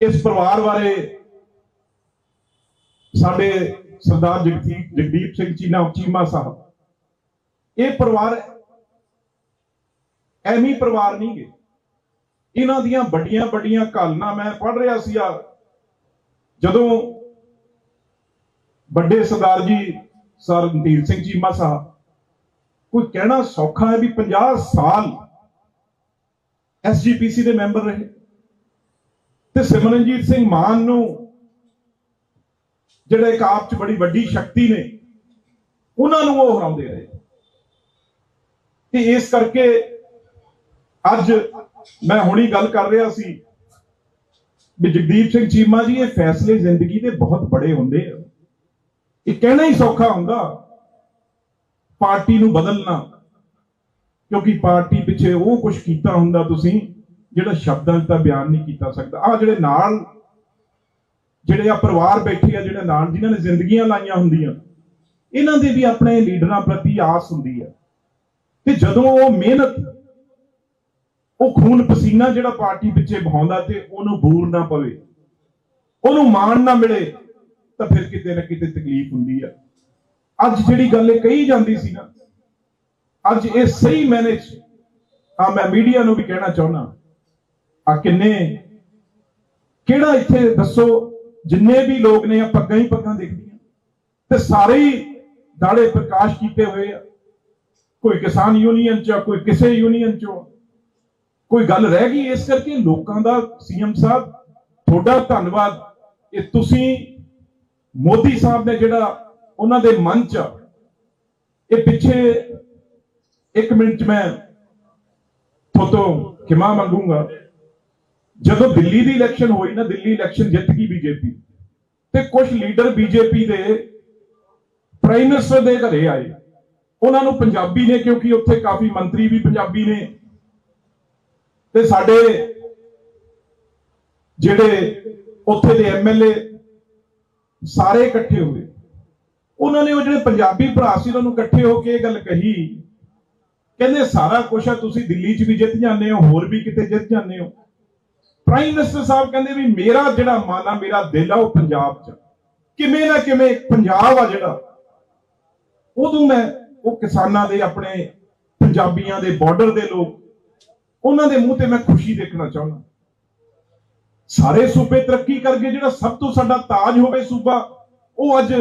ਇਸ ਪਰਿਵਾਰ ਬਾਰੇ ਸਾਡੇ ਸਰਦਾਰ ਜਗਦੀਪ ਜਗਦੀਪ ਸਿੰਘ ਚੀਨਾ ਚੀਮਾ ਸਾਹਿਬ। ਇਹ ਪਰਿਵਾਰ ਐਵੇਂ ਪਰਿਵਾਰ ਨਹੀਂ ਗਏ ਇਹਨਾਂ ਦੀਆਂ ਵੱਡੀਆਂ ਵੱਡੀਆਂ ਕਾਲਨਾ ਮੈਂ ਪੜ੍ਹ ਰਿਹਾ ਸੀ ਆ। ਜਦੋਂ ਵੱਡੇ ਸਰਦਾਰ ਜੀ, ਸਰ ਰਣਧੀਰ ਸਿੰਘ ਚੀਮਾ ਸਾਹਿਬ, ਕੋਈ ਕਹਿਣਾ ਸੌਖਾ ਹੈ ਵੀ 50 ਸਾਲ ਐਸਜੀਪੀਸੀ ਦੇ ਮੈਂਬਰ ਰਹੇ? ਤੇ ਸਿਮਰਨਜੀਤ ਸਿੰਘ ਮਾਨ ਨੂੰ, ਜਿਹੜੇ ਇੱਕ ਆਪ ਚ ਬੜੀ ਵੱਡੀ ਸ਼ਕਤੀ ਨੇ, ਉਹਨਾਂ ਨੂੰ ਉਹ ਹਰਾਉਂਦੇ ਰਹੇ। ਤੇ ਇਸ ਕਰਕੇ ਅੱਜ ਮੈਂ ਹੁਣੀ ਗੱਲ ਕਰ ਰਿਹਾ ਸੀ ਵੀ ਜਗਦੀਪ ਸਿੰਘ ਚੀਮਾ ਜੀ, ਇਹ ਫੈਸਲੇ ਜ਼ਿੰਦਗੀ ਦੇ ਬਹੁਤ ਬੜੇ ਹੁੰਦੇ ਆ। ਇਹ ਕਹਿਣਾ ਹੀ ਸੌਖਾ ਹੁੰਦਾ, ਪਾਰਟੀ ਨੂੰ ਬਦਲਣਾ, ਕਿਉਂਕਿ ਪਾਰਟੀ ਪਿੱਛੇ ਉਹ ਕੁਝ ਕੀਤਾ ਹੁੰਦਾ ਤੁਸੀਂ ਜਿਹੜਾ ਸ਼ਬਦਾਂ 'ਚ ਤਾਂ ਬਿਆਨ ਨਹੀਂ ਕੀਤਾ ਸਕਦਾ। ਆ ਜਿਹੜੇ ਨਾਲ ਜਿਹੜੇ ਆ ਪਰਿਵਾਰ ਬੈਠੇ ਆ, ਜਿਹੜੇ ਨਾਲ ਜਿਨ੍ਹਾਂ ਨੇ ਜ਼ਿੰਦਗੀਆਂ ਲਾਈਆਂ ਹੁੰਦੀਆਂ, ਇਹਨਾਂ ਦੇ ਵੀ ਆਪਣੇ ਲੀਡਰਾਂ ਪ੍ਰਤੀ ਆਸ ਹੁੰਦੀ ਹੈ ਤੇ ਜਦੋਂ ਉਹ ਮਿਹਨਤ, ਉਹ ਖੂਨ ਪਸੀਨਾ ਜਿਹੜਾ ਪਾਰਟੀ ਪਿੱਛੇ ਬਹਾਉਂਦਾ ਤੇ ਉਹਨੂੰ ਬੂਰ ਨਾ ਪਵੇ, ਉਹਨੂੰ ਮਾਣ ਨਾ ਮਿਲੇ, ਤਾਂ ਫਿਰ ਕਿਤੇ ਨਾ ਕਿਤੇ ਤਕਲੀਫ ਹੁੰਦੀ ਆ। ਅੱਜ ਜਿਹੜੀ ਗੱਲ ਇਹ ਕਹੀ ਜਾਂਦੀ ਸੀ ਨਾ, ਅੱਜ ਇਹ ਸਹੀ ਮੈਨੇ ਚ ਆ ਮੈਂ ਮੀਡੀਆ ਨੂੰ ਵੀ ਕਹਿਣਾ ਚਾਹੁੰਦਾ ਆ ਕਿੰਨੇ? ਕਿਹੜਾ ਇੱਥੇ ਦੱਸੋ? ਜਿੰਨੇ ਵੀ ਲੋਕ ਨੇ ਆ ਪੱਗਾਂ ਹੀ ਪੱਗਾਂ ਦੇਖਦੀਆਂ ਤੇ ਸਾਰੇ ਹੀ ਦਾੜੇ ਪ੍ਰਕਾਸ਼ ਕੀਤੇ ਹੋਏ ਆ। ਕੋਈ ਕਿਸਾਨ ਯੂਨੀਅਨ ਚ ਕੋਈ ਕਿਸੇ ਯੂਨੀਅਨ ਚੋਂ। ਕੋਈ ਗੱਲ ਰਹਿ ਗਈ ਇਸ ਕਰਕੇ? ਲੋਕਾਂ ਦਾ ਸੀਐਮ ਸਾਹਿਬ, ਤੁਹਾਡਾ ਧੰਨਵਾਦ। ਇਹ ਤੁਸੀਂ ਮੋਦੀ ਸਾਹਿਬ ਨੇ ਜਿਹੜਾ ਉਹਨਾਂ ਦੇ ਮਨ ਚ ਇਹ ਪਿੱਛੇ ਇੱਕ ਮਿੰਟ ਚ ਮੈਂ ਤੁਹਾਤੋਂ ਖਿਮਾ ਮੰਗੂੰਗਾ। ਜਦੋਂ ਦਿੱਲੀ ਦੀ ਇਲੈਕਸ਼ਨ ਹੋਈ ਨਾ, ਦਿੱਲੀ ਇਲੈਕਸ਼ਨ ਜਿੱਤ ਗਈ ਬੀਜੇਪੀ। ਤੇ ਕੁਝ ਲੀਡਰ ਬੀਜੇਪੀ ਦੇ ਪ੍ਰਾਈਮ ਮਿਨਿਸਟਰ ਦੇ ਘਰੇ ਆਏ। ਉਹਨਾਂ ਨੂੰ ਪੰਜਾਬੀ ਨੇ, ਕਿਉਂਕਿ ਉੱਥੇ ਕਾਫੀ ਮੰਤਰੀ ਵੀ ਪੰਜਾਬੀ ਨੇ। ਤੇ ਸਾਡੇ ਜਿਹੜੇ ਉੱਥੇ ਦੇ ਐਮਐਲਏ ਸਾਰੇ ਇਕੱਠੇ ਹੋਏ ਉਹਨਾਂ ਨੇ ਉਹ ਜਿਹੜੇ ਪੰਜਾਬੀ ਭਰਾ ਸੀ, ਉਹਨਾਂ ਨੂੰ ਇਕੱਠੇ ਹੋ ਕੇ ਇਹ ਗੱਲ ਕਹੀ। ਕਹਿੰਦੇ, ਸਾਰਾ ਕੁਝ ਆ, ਤੁਸੀਂ ਦਿੱਲੀ 'ਚ ਵੀ ਜਿੱਤ ਜਾਂਦੇ ਹੋ, ਹੋਰ ਵੀ ਕਿਤੇ ਜਿੱਤ ਜਾਂਦੇ ਹੋ। ਪ੍ਰਾਈਮ ਮਿਨਿਸਟਰ ਸਾਹਿਬ ਕਹਿੰਦੇ ਵੀ ਮੇਰਾ ਜਿਹੜਾ ਮਨ ਆ, ਮੇਰਾ ਦਿਲ ਆ, ਉਹ ਪੰਜਾਬ 'ਚ ਕਿਵੇਂ ਨਾ ਕਿਵੇਂ ਪੰਜਾਬ ਆ ਜਿਹੜਾ। ਉਦੋਂ ਮੈਂ ਉਹ ਕਿਸਾਨਾਂ ਦੇ ਆਪਣੇ ਪੰਜਾਬੀਆਂ ਦੇ ਬਾਰਡਰ ਦੇ ਲੋਕ, ਉਹਨਾਂ ਦੇ ਮੂੰਹ ਤੇ ਮੈਂ ਖੁਸ਼ੀ ਦੇਖਣਾ ਚਾਹੁੰਦਾ। ਸਾਰੇ ਸੂਬੇ ਤਰੱਕੀ ਕਰਕੇ ਜਿਹੜਾ ਸਭ ਤੋਂ ਸਾਡਾ ਤਾਜ ਹੋਵੇ ਸੂਬਾ, ਉਹ ਅੱਜ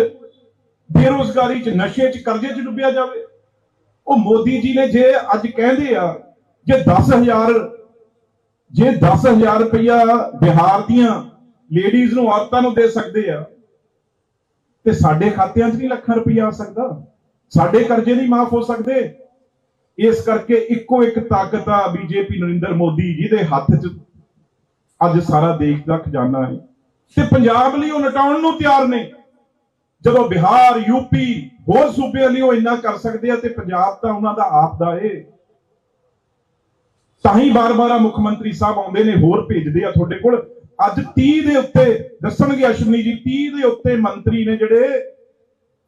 ਬੇਰੋਜ਼ਗਾਰੀ 'ਚ, ਨਸ਼ੇ 'ਚ, ਕਰਜ਼ੇ 'ਚ ਡੁੱਬਿਆ ਜਾਵੇ। ਉਹ ਮੋਦੀ ਜੀ ਨੇ ਜੇ ਅੱਜ ਕਹਿੰਦੇ ਆ, ਜੇ 10000 ਜੇ 10000 ਰੁਪਇਆ ਬਿਹਾਰ ਦੀਆਂ ਲੇਡੀਜ਼ ਨੂੰ ਔਰਤਾਂ ਨੂੰ ਦੇ ਸਕਦੇ ਆ, ਤੇ ਸਾਡੇ ਖਾਤਿਆਂ 'ਚ ਨਹੀਂ ਲੱਖਾਂ ਰੁਪਇਆ ਆ ਸਕਦਾ? ਸਾਡੇ ਕਰਜ਼ੇ ਨਹੀਂ ਮਾਫ ਹੋ ਸਕਦੇ? ਇਸ ਕਰਕੇ ਇੱਕੋ ਇੱਕ ਤਾਕਤ ਆ ਬੀਜੇਪੀ ਨਰਿੰਦਰ ਮੋਦੀ ਜਿਹਦੇ ਹੱਥ 'ਚ। ਅੱਜ ਸਾਰਾ ਦੇਸ਼ ਦਾ ਖਜ਼ਾਨਾ ਹੈ। ਤੇ ਪੰਜਾਬ ਲਈ ਉਹ ਲਟਾਉਣ ਨੂੰ ਤਿਆਰ ਨੇ। ਜਦੋਂ ਬਿਹਾਰ ਯੂਪੀ ਹੋਰ ਸੂਬਿਆਂ ਲਈ ਉਹ ਇੰਨਾ ਕਰ ਸਕਦੇ ਆ ਤੇ ਪੰਜਾਬ ਤਾਂ ਉਹਨਾਂ ਦਾ ਆਪ ਦਾ ਏ। ਤਾਂ ਹੀ ਬਾਰ-ਬਾਰ ਮੁੱਖ ਮੰਤਰੀ ਸਾਹਿਬ ਆਉਂਦੇ ਨੇ, ਹੋਰ ਭੇਜਦੇ ਆ ਤੁਹਾਡੇ ਕੋਲ। ਅੱਜ 30 ਦੇ ਉੱਤੇ ਦੱਸਣਗੇ ਅਸ਼ਵਨੀ ਜੀ 30 ਦੇ ਉੱਤੇ ਮੰਤਰੀ ਨੇ ਜਿਹੜੇ,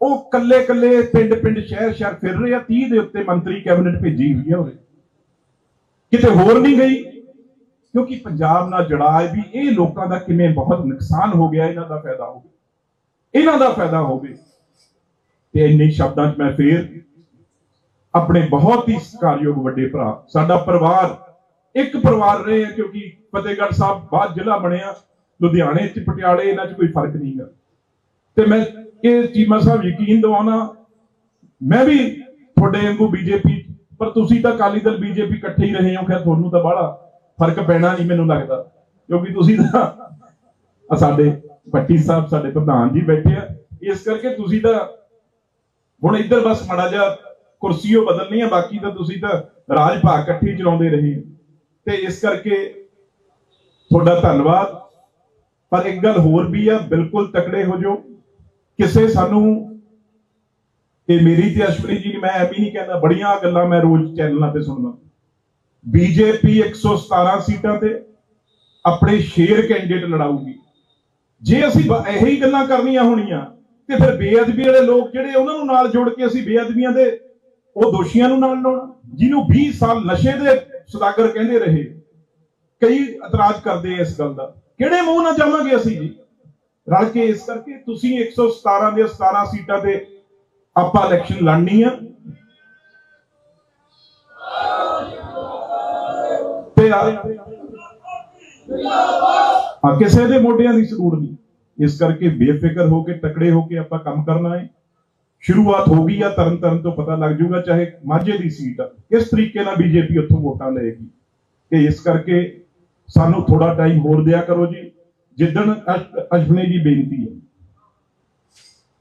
ਉਹ ਕੱਲੇ-ਕੱਲੇ ਪਿੰਡ-ਪਿੰਡ, ਸ਼ਹਿਰ-ਸ਼ਹਿਰ ਫਿਰ ਰਹੇ ਆ। 30 ਦੇ ਉੱਤੇ ਮੰਤਰੀ ਕੈਬਨਿਟ ਭੇਜੀ ਹੋਈ ਆ ਉਹਨੇ ਕਿਤੇ ਹੋਰ ਨਹੀਂ ਗਈ? ਕਿਉਂਕਿ ਪੰਜਾਬ ਨਾਲ ਜੜਾ ਹੈ ਵੀ ਇਹ ਲੋਕਾਂ ਦਾ ਕਿਵੇਂ ਬਹੁਤ ਨੁਕਸਾਨ ਹੋ ਗਿਆ, ਇਹਨਾਂ ਦਾ ਫਾਇਦਾ ਹੋਵੇ। ਇਹਨਾਂ ਦਾ ਫਾਇਦਾ ਹੋਵੇ। ਤੇ ਇੰਨੇ ਸ਼ਬਦਾਂ 'ਚ ਮੈਂ ਫੇਰ ਆਪਣੇ ਬਹੁਤ ਹੀ ਸਤਿਕਾਰਯੋਗ ਵੱਡੇ ਭਰਾ, ਸਾਡਾ ਪਰਿਵਾਰ, ਇੱਕ ਪਰਿਵਾਰ ਰਹੇ ਆ ਕਿਉਂਕਿ ਫਤਿਹਗੜ੍ਹ ਸਾਹਿਬ ਬਾਅਦ ਜ਼ਿਲ੍ਹਾ ਬਣਿਆ, ਲੁਧਿਆਣੇ 'ਚ, ਪਟਿਆਲੇ ਇਹਨਾਂ 'ਚ ਕੋਈ ਫ਼ਰਕ ਨਹੀਂਗਾ ਤੇ ਮੈਂ ਇਹ ਚੀਮਾ ਸਾਹਿਬ ਯਕੀਨ ਦਿਵਾਉਣਾ, ਮੈਂ ਵੀ ਤੁਹਾਡੇ ਵਾਂਗੂ ਬੀਜੇਪੀ, ਪਰ ਤੁਸੀਂ ਤਾਂ ਅਕਾਲੀ ਦਲ ਬੀਜੇਪੀ ਇਕੱਠੇ ਹੀ ਰਹੇ ਹੋ, ਖੈਰ ਤੁਹਾਨੂੰ ਤਾਂ ਬਾਹਲਾ ਫ਼ਰਕ ਪੈਣਾ ਨਹੀਂ ਮੈਨੂੰ ਲੱਗਦਾ, ਕਿਉਂਕਿ ਤੁਸੀਂ ਤਾਂ ਸਾਡੇ ਪੱਟੀ ਸਾਹਿਬ, ਸਾਡੇ ਪ੍ਰਧਾਨ ਜੀ ਬੈਠੇ ਆ, ਇਸ ਕਰਕੇ ਤੁਸੀਂ ਤਾਂ ਹੁਣ ਇੱਧਰ ਬਸ ਮੜਾ ਜਾ ਕੁਰਸੀ ਉਹ ਬਦਲਣੀ ਆ ਬਾਕੀ ਤਾਂ ਤੁਸੀਂ ਤਾਂ ਰਾਜ ਭਾਗ ਇਕੱਠੇ ਚਲਾਉਂਦੇ ਰਹੇ ਤੇ ਇਸ ਕਰਕੇ ਤੁਹਾਡਾ ਧੰਨਵਾਦ। ਪਰ ਇੱਕ ਗੱਲ ਹੋਰ ਵੀ ਆ, ਬਿਲਕੁਲ ਤਕੜੇ ਹੋ ਜਾਓ। ਕਿਸੇ ਸਾਨੂੰ ਇਹ ਮੇਰੀ ਤੇ ਅਸ਼ਵਨੀ ਜੀ, ਮੈਂ ਐ ਵੀ ਨਹੀਂ ਕਹਿੰਦਾ, ਬੜੀਆਂ ਗੱਲਾਂ ਮੈਂ ਰੋਜ਼ ਚੈਨਲਾਂ ਤੇ ਸੁਣਦਾ। ਬੀਜੇਪੀ 117 ਸੀਟਾਂ ਤੇ ਆਪਣੇ ਸ਼ੇਰ ਕੈਂਡੀਡੇਟ ਲੜਾਊਗੀ। ਜੇ ਅਸੀਂ ਇਹੀ ਗੱਲਾਂ ਕਰਨੀਆਂ ਹੋਣੀਆਂ, ਤੇ ਫਿਰ ਬੇਅਦਬੀ ਵਾਲੇ ਲੋਕ ਜਿਹੜੇ ਉਹਨਾਂ ਨੂੰ ਨਾਲ ਜੋੜ ਕੇ ਅਸੀਂ ਬੇਅਦਬੀਆਂ ਦੇ ਉਹ ਦੋਸ਼ੀਆਂ ਨੂੰ ਨਾਲ ਲਾਉਣਾ। ਜਿਹਨੂੰ 20 ਸਾਲ ਨਸ਼ੇ ਦੇ ਸੁਦਾਗਰ ਕਹਿੰਦੇ ਰਹੇ। ਕਈ ਇਤਰਾਜ਼ ਕਰਦੇ ਇਸ ਗੱਲ ਦਾ। ਕਿਹੜੇ ਮੂੰਹ ਨਾਲ ਜਾਵਾਂਗੇ ਅਸੀਂ ਜੀ? ਰਲ ਕੇ ਇਸ ਕਰਕੇ ਤੁਸੀਂ 117 ਦੇ 17 ਸੀਟਾਂ ਤੇ ਆਪਾਂ ਇਲੈਕਸ਼ਨ ਲੜਨੀ ਆ। ਤੇ ਆ ਕਿਸੇ ਦੇ ਮੋਢਿਆਂ ਦੀ ਸੂੜ ਨਹੀਂ। ਇਸ ਕਰਕੇ ਬੇਫਿਕਰ ਹੋ ਕੇ ਤਕੜੇ ਹੋ ਕੇ ਆਪਾਂ ਕੰਮ ਕਰਨਾ ਹੈ। ਸ਼ੁਰੂਆਤ ਹੋ ਗਈ ਆ ਤਰਨ ਤਰਨ ਤੋਂ ਪਤਾ ਲੱਗ ਜਾਊਗਾ ਚਾਹੇ ਮਾਝੇ ਦੀ ਸੀਟ ਆ, ਕਿਸ ਤਰੀਕੇ ਨਾਲ ਬੀਜੇਪੀ ਉੱਥੋਂ ਵੋਟਾਂ ਲਏਗੀ। ਤੇ ਇਸ ਕਰਕੇ ਸਾਨੂੰ ਥੋੜਾ ਟਾਈਮ ਹੋਰ ਦਿਆ ਕਰੋ ਜੀ। ਜਿੱਦਣ ਅਸ਼ਵਨੀ ਜੀ ਬੇਨਤੀ ਹੈ।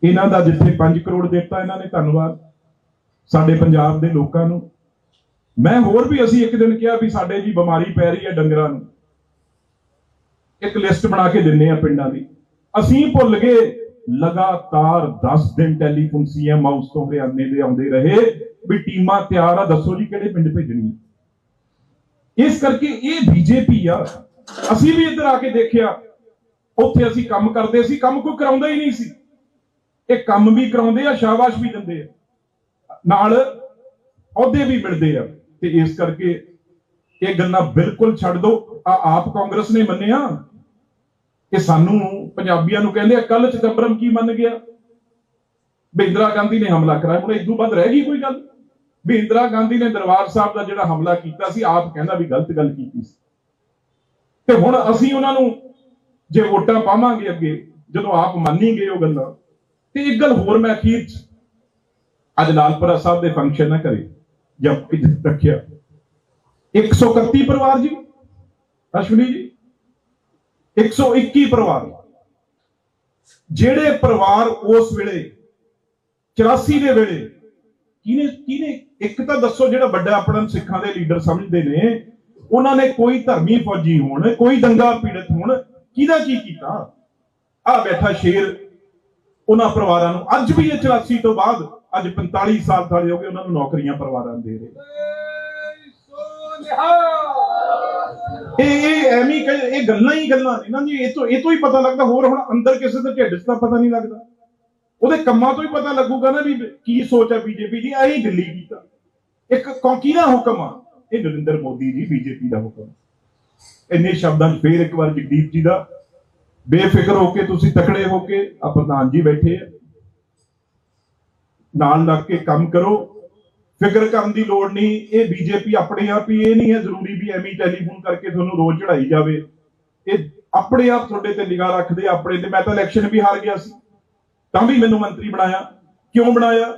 ਇਹਨਾਂ ਦਾ ਜਿੱਥੇ 5 ਕਰੋੜ ਦਿੱਤਾ ਇਹਨਾਂ ਨੇ, ਧੰਨਵਾਦ ਸਾਡੇ ਪੰਜਾਬ ਦੇ ਲੋਕਾਂ ਨੂੰ। ਮੈਂ ਹੋਰ ਵੀ ਅਸੀਂ ਇੱਕ ਦਿਨ ਕਿਹਾ ਵੀ ਸਾਡੇ ਜੀ ਬਿਮਾਰੀ ਪੈ ਰਹੀ ਹੈ ਡੰਗਰਾਂ ਨੂੰ। ਇੱਕ ਲਿਸਟ ਬਣਾ ਕੇ ਦਿੰਨੇ ਆ ਪਿੰਡਾਂ ਦੀ। ਅਸੀਂ ਭੁੱਲ ਗਏ ਲਗਾਤਾਰ 10 ਦਿਨ ਟੈਲੀਫੋਨ ਸੀਐਮ ਹਾਊਸ ਤੋਂ ਹਰਿਆਣੇ ਦੇ ਆਉਂਦੇ ਰਹੇ, ਵੀ ਟੀਮਾਂ ਤਿਆਰ ਆ, ਦੱਸੋ ਜੀ ਕਿਹੜੇ ਪਿੰਡ ਭੇਜਣੀ ਇਸ ਕਰਕੇ ਇਹ ਬੀਜੇਪੀ ਆ, ਅਸੀਂ ਵੀ ਇੱਧਰ ਆ ਕੇ ਦੇਖਿਆ, ਉੱਥੇ ਅਸੀਂ ਕੰਮ ਕਰਦੇ ਸੀ, ਕੰਮ ਕੋਈ ਕਰਾਉਂਦਾ ਹੀ ਨਹੀਂ ਸੀ। ਇਹ ਕੰਮ ਵੀ ਕਰਾਉਂਦੇ ਆ, ਸ਼ਾਬਾਸ਼ ਵੀ ਦਿੰਦੇ ਆ। ਨਾਲ ਅਹੁਦੇ ਵੀ ਮਿਲਦੇ ਆ, ਤੇ ਇਸ ਕਰਕੇ ਇਹ ਗੱਲਾਂ ਬਿਲਕੁਲ ਛੱਡ ਦਿਓ ਆ ਆਪ ਕਾਂਗਰਸ ਨੇ ਮੰਨਿਆ ਕਿ ਸਾਨੂੰ ਪੰਜਾਬੀਆਂ ਨੂੰ ਕਹਿੰਦੇ ਆ ਕੱਲ ਚਿਦੰਬਰਮ ਕੀ ਮੰਨ ਗਿਆ? ਵੀ ਇੰਦਰਾ ਗਾਂਧੀ ਨੇ ਹਮਲਾ ਕਰਾਇਆ। ਹੁਣ ਇਦੋਂ ਬਾਅਦ ਰਹਿ ਗਈ ਕੋਈ ਗੱਲ? ਵੀ ਇੰਦਰਾ ਗਾਂਧੀ ਨੇ ਦਰਬਾਰ ਸਾਹਿਬ ਦਾ ਜਿਹੜਾ ਹਮਲਾ ਕੀਤਾ ਸੀ, ਆਪ ਕਹਿੰਦਾ ਵੀ ਗਲਤ ਗੱਲ ਕੀਤੀ ਸੀ। ਤੇ ਹੁਣ ਅਸੀਂ ਉਹਨਾਂ ਨੂੰ ਜੇ ਵੋਟਾਂ ਪਾਵਾਂਗੇ ਅੱਗੇ, ਜਦੋਂ ਆਪ ਮੰਨੀ ਗਏ ਉਹ ਗੱਲਾਂ, ਤੇ ਇੱਕ ਗੱਲ ਹੋਰ ਮੈਂ ਅਖੀਰ ਚ ਅੱਜ ਲਾਲਪੁਰਾ ਸਾਹਿਬ ਦੇ ਫੰਕਸ਼ਨ ਨਾ ਕਰੇ ਜਦ ਕਿ ਰੱਖਿਆ। 131 ਪਰਿਵਾਰ ਜੀ, ਅਸ਼ਵਨੀ ਜੀ 121 ਪਰਿਵਾਰ ਜਿਹੜੇ ਪਰਿਵਾਰ ਉਸ ਵੇਲੇ 84 ਦੇ ਵੇਲੇ ਕਿਨੇ ਕਿਨੇ ਇੱਕ ਤਾਂ ਦੱਸੋ ਜਿਹੜਾ ਵੱਡਾ ਆਪਣਾ ਸਿੱਖਾਂ ਦੇ ਲੀਡਰ ਸਮਝਦੇ ਨੇ, ਉਹਨਾਂ ਨੇ ਕੋਈ ਧਰਮੀ ਫੌਜੀ ਹੋਣ, ਕੋਈ ਦੰਗਾ ਪੀੜਤ ਹੋਣ, ਕਿਹਦਾ ਕੀ ਕੀਤਾ? ਆ ਬੈਠਾ ਸ਼ੇਰ ਉਹਨਾਂ ਪਰਿਵਾਰਾਂ ਨੂੰ। ਅੱਜ ਵੀ ਇਹ 84 ਤੋਂ ਬਾਅਦ, ਅੱਜ 45 ਸਾਲ ਥਾਲੇ ਹੋ ਗਏ ਉਹਨਾਂ ਨੂੰ ਨੌਕਰੀਆਂ ਪਰਿਵਾਰਾਂ ਦੇ ਰਹੇ। ਇਹ ਇਹ ਐਵੇਂ ਹੀ ਕਹਿ- ਇਹ ਗੱਲਾਂ ਹੀ ਗੱਲਾਂ ਨੇ ਨਾ ਜੀ ਇਹ ਤੋਂ ਇਹ ਤੋਂ ਹੀ ਪਤਾ ਲੱਗਦਾ, ਹੋਰ ਹੁਣ ਅੰਦਰ ਕਿਸੇ ਦੇ ਢਿੱਡ 'ਚ ਤਾਂ ਪਤਾ ਨਹੀਂ ਲੱਗਦਾ। ਉਹਦੇ ਕੰਮਾਂ ਤੋਂ ਹੀ ਪਤਾ ਲੱਗੂਗਾ ਨਾ ਵੀ ਕੀ ਸੋਚ ਹੈ ਬੀਜੇਪੀ ਦੀ ਐਹੀ ਦਿੱਲੀ ਕੀਤਾ ਇੱਕ ਕੌਂਕੀ ਦਾ ਹੁਕਮ ਆ। ਇਹ ਨਰਿੰਦਰ ਮੋਦੀ ਜੀ ਬੀਜੇਪੀ ਦਾ ਹੁਕਮ ਇੰਨੇ ਸ਼ਬਦਾਂ 'ਚ ਫੇਰ ਇੱਕ ਵਾਰ ਜਗਦੀਪ ਜੀ ਦਾ। ਬੇਫਿਕਰ ਹੋ ਕੇ ਤੁਸੀਂ ਤਕੜੇ ਹੋ ਕੇ ਆ ਪ੍ਰਧਾਨ ਜੀ ਬੈਠੇ ਆ। ਨਾਲ ਲੱਗ ਕੇ ਕੰਮ ਕਰੋ। ਫਿਕਰ ਕਰਨ ਦੀ ਲੋੜ ਨਹੀਂ, ਇਹ ਬੀਜੇਪੀ ਆਪਣੇ ਆਪ ਹੀ, ਇਹ ਨਹੀਂ ਹੈ ਜ਼ਰੂਰੀ ਵੀ ਐਵੇਂ ਟੈਲੀਫੋਨ ਕਰਕੇ ਤੁਹਾਨੂੰ ਰੋਜ਼ ਚੜਾਈ ਜਾਵੇ। ਇਹ ਆਪਣੇ ਆਪ ਤੁਹਾਡੇ ਤੇ ਨਿਗਾਹ ਰੱਖਦੇ ਆਪਣੇ ਤੇ। ਮੈਂ ਤਾਂ ਇਲੈਕਸ਼ਨ ਵੀ ਹਾਰ ਗਿਆ ਸੀ, ਤਾਂ ਵੀ ਮੈਨੂੰ ਮੰਤਰੀ ਬਣਾਇਆ। ਕਿਉਂ ਬਣਾਇਆ?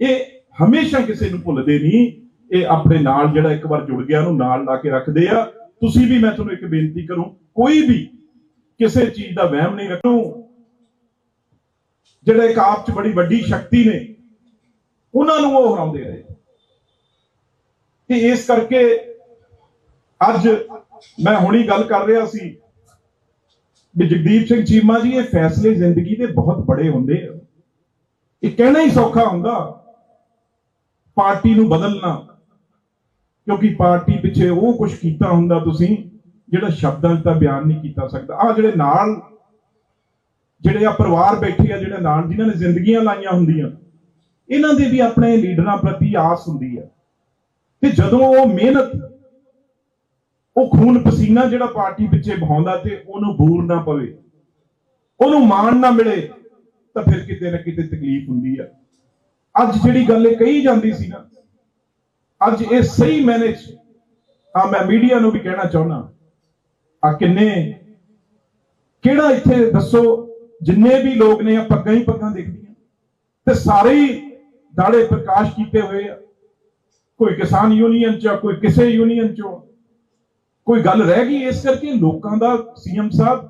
ਇਹ ਹਮੇਸ਼ਾ ਕਿਸੇ ਨੂੰ ਭੁੱਲਦੇ ਨਹੀਂ। ਇਹ ਆਪਣੇ ਨਾਲ ਜਿਹੜਾ ਇੱਕ ਵਾਰ ਜੁੜ ਗਿਆ, ਉਹਨੂੰ ਨਾਲ ਲਾ ਕੇ ਰੱਖਦੇ ਆ। ਤੁਸੀਂ ਵੀ ਮੈਂ ਤੁਹਾਨੂੰ ਇੱਕ ਬੇਨਤੀ ਕਰੂੰ, ਕੋਈ ਵੀ ਕਿਸੇ ਚੀਜ਼ ਦਾ ਵਹਿਮ ਨਹੀਂ ਰੱਖੋ ਜਿਹੜੇ ਇੱਕ ਆਪ ਚ ਬੜੀ ਵੱਡੀ ਸ਼ਕਤੀ ਨੇ ਉਹਨਾਂ ਨੂੰ ਉਹ ਹਰਾਉਂਦੇ ਰਹੇ। ਤੇ ਇਸ ਕਰਕੇ ਅੱਜ ਮੈਂ ਹੁਣੀ ਗੱਲ ਕਰ ਰਿਹਾ ਸੀ ਵੀ ਜਗਦੀਪ ਸਿੰਘ ਚੀਮਾ ਜੀ, ਇਹ ਫੈਸਲੇ ਜ਼ਿੰਦਗੀ ਦੇ ਬਹੁਤ ਬੜੇ ਹੁੰਦੇ ਆ। ਇਹ ਕਹਿਣਾ ਹੀ ਸੌਖਾ ਹੁੰਦਾ, ਪਾਰਟੀ ਨੂੰ ਬਦਲਣਾ, ਕਿਉਂਕਿ ਪਾਰਟੀ ਪਿੱਛੇ ਉਹ ਕੁਝ ਕੀਤਾ ਹੁੰਦਾ ਤੁਸੀਂ, ਜਿਹੜਾ ਸ਼ਬਦਾਂ 'ਚ ਤਾਂ ਬਿਆਨ ਨਹੀਂ ਕੀਤਾ ਸਕਦਾ। ਆ ਜਿਹੜੇ ਨਾਲ, ਜਿਹੜੇ ਆ ਪਰਿਵਾਰ ਬੈਠੇ ਆ, ਜਿਹੜੇ ਨਾਲ ਜਿਨ੍ਹਾਂ ਨੇ ਜ਼ਿੰਦਗੀਆਂ ਲਾਈਆਂ ਹੁੰਦੀਆਂ ਇਹਨਾਂ ਦੇ ਵੀ ਆਪਣੇ ਲੀਡਰਾਂ ਪ੍ਰਤੀ ਆਸ ਹੁੰਦੀ ਹੈ ਤੇ ਜਦੋਂ ਉਹ ਮਿਹਨਤ, ਉਹ ਖੂਨ ਪਸੀਨਾ ਜਿਹੜਾ ਪਾਰਟੀ ਪਿੱਛੇ ਬਹਾਉਂਦਾ ਤੇ ਉਹਨੂੰ ਬੂਰ ਨਾ ਪਵੇ, ਉਹਨੂੰ ਮਾਣ ਨਾ ਮਿਲੇ, ਤਾਂ ਫਿਰ ਕਿਤੇ ਨਾ ਕਿਤੇ ਤਕਲੀਫ ਹੁੰਦੀ ਆ। ਅੱਜ ਜਿਹੜੀ ਗੱਲ ਇਹ ਕਹੀ ਜਾਂਦੀ ਸੀ ਨਾ, ਅੱਜ ਇਹ ਸਹੀ ਮੈਨੇਜ ਆ ਮੈਂ ਮੀਡੀਆ ਨੂੰ ਵੀ ਕਹਿਣਾ ਚਾਹੁੰਦਾ ਆ ਕਿੰਨੇ, ਕਿਹੜਾ ਇੱਥੇ ਦੱਸੋ, ਜਿੰਨੇ ਵੀ ਲੋਕ ਨੇ ਆ ਪੱਗਾਂ ਹੀ ਪੱਗਾਂ ਦੇਖਦੀਆਂ, ਤੇ ਸਾਰੇ ਹੀ ਦਾੜੇ ਪ੍ਰਕਾਸ਼ ਕੀਤੇ ਹੋਏ ਆ। ਕੋਈ ਕਿਸਾਨ ਯੂਨੀਅਨ ਚ ਕੋਈ ਕਿਸੇ ਯੂਨੀਅਨ ਚੋਂ। ਕੋਈ ਗੱਲ ਰਹਿ ਗਈ ਇਸ ਕਰਕੇ ਲੋਕਾਂ ਦਾ ਸੀਐਮ ਸਾਹਿਬ